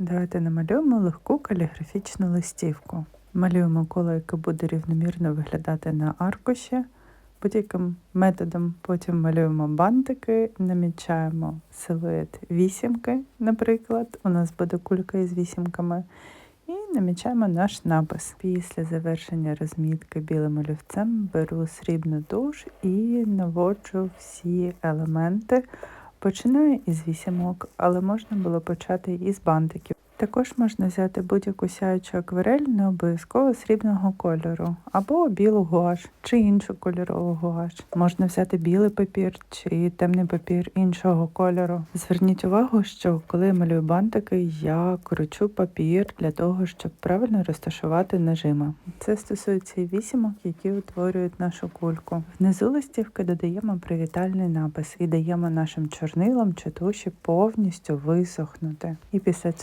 Давайте намалюємо легку каліграфічну листівку. Малюємо коло, яке буде рівномірно виглядати на аркуші. Будь-яким методом потім малюємо бантики, намічаємо силует вісімки, наприклад. У нас буде кулька із вісімками. І намічаємо наш напис. Після завершення розмітки білим олівцем беру срібну туш і наводжу всі елементи. Починаю із вісімок, але можна було почати із бантиків. Також можна взяти будь-яку сяючу акварель, не обов'язково срібного кольору, або білу гуаш, чи іншу кольорову гуаш. Можна взяти білий папір чи темний папір іншого кольору. Зверніть увагу, що коли я малюю бантики, я кручу папір для того, щоб правильно розташувати нажими. Це стосується і вісімок, які утворюють нашу кульку. Внизу листівки додаємо привітальний напис і даємо нашим чорнилам чи туші повністю висохнути. І після цього